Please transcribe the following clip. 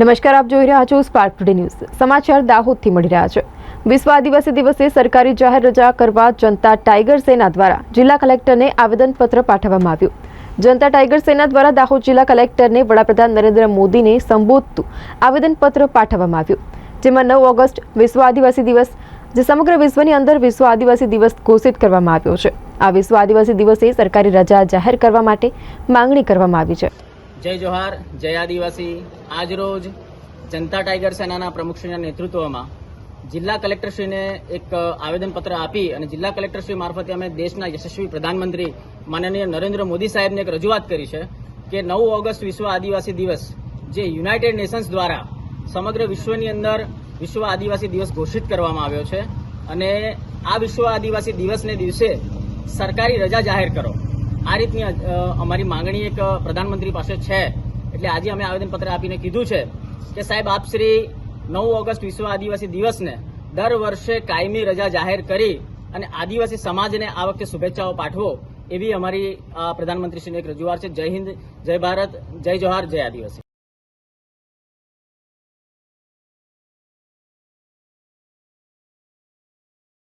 નમસ્કાર, આપ જોઈ રહ્યા છો સ્પાર્ક ટુડે ન્યૂઝ સમાચાર દાહોદથી મળી રહ્યા છે. વિશ્વ આદિવાસી દિવસે સરકારી જાહેર રજા કરવા જનતા ટાઈગર સેના દ્વારા જિલ્લા કલેક્ટરને આવેદનપત્ર પાઠવવામાં આવ્યું. જનતા ટાઈગર સેના દ્વારા દાહોદ જિલ્લા કલેક્ટરને વડાપ્રધાન નરેન્દ્ર મોદીને સંબોધતું આવેદનપત્ર પાઠવવામાં આવ્યું. જેમાં નવ ઓગસ્ટ વિશ્વ આદિવાસી દિવસ, જે સમગ્ર વિશ્વની અંદર વિશ્વ આદિવાસી દિવસ ઘોષિત કરવામાં આવ્યો છે. આ વિશ્વ આદિવાસી દિવસે સરકારી રજા જાહેર કરવા માટે માંગણી કરવામાં આવી છે. જય જોહાર, જય આદિવાસી. આજરોજ જનતા ટાઈગર સેનાના પ્રમુખશ્રીના નેતૃત્વમાં જિલ્લા કલેક્ટરશ્રીને એક આવેદનપત્ર આપી અને જિલ્લા કલેક્ટરશ્રી મારફતે અમે દેશના યશસ્વી પ્રધાનમંત્રી માનનીય નરેન્દ્ર મોદી સાહેબને એક રજૂઆત કરી છે કે નવ ઓગસ્ટ વિશ્વ આદિવાસી દિવસ, જે યુનાઇટેડ નેશન્સ દ્વારા સમગ્ર વિશ્વની અંદર વિશ્વ આદિવાસી દિવસ ઘોષિત કરવામાં આવ્યો છે અને આ વિશ્વ આદિવાસી દિવસને દિવસે સરકારી રજા જાહેર કરો. આ રીતની અમારી માંગણી એક પ્રધાનમંત્રી પાસે છે. એટલે આજે અમે આવેદનપત્ર આપીને કીધું છે કે સાહેબ, આપ શ્રી નવ ઓગસ્ટ વિશ્વ આદિવાસી દિવસને દર વર્ષે કાયમી રજા જાહેર કરી અને આદિવાસી સમાજને આ વખતે શુભેચ્છાઓ પાઠવો એવી અમારી પ્રધાનમંત્રીશ્રીની એક રજૂઆત છે. જય હિન્દ, જય ભારત, જય જોહાર જય આદિવાસી.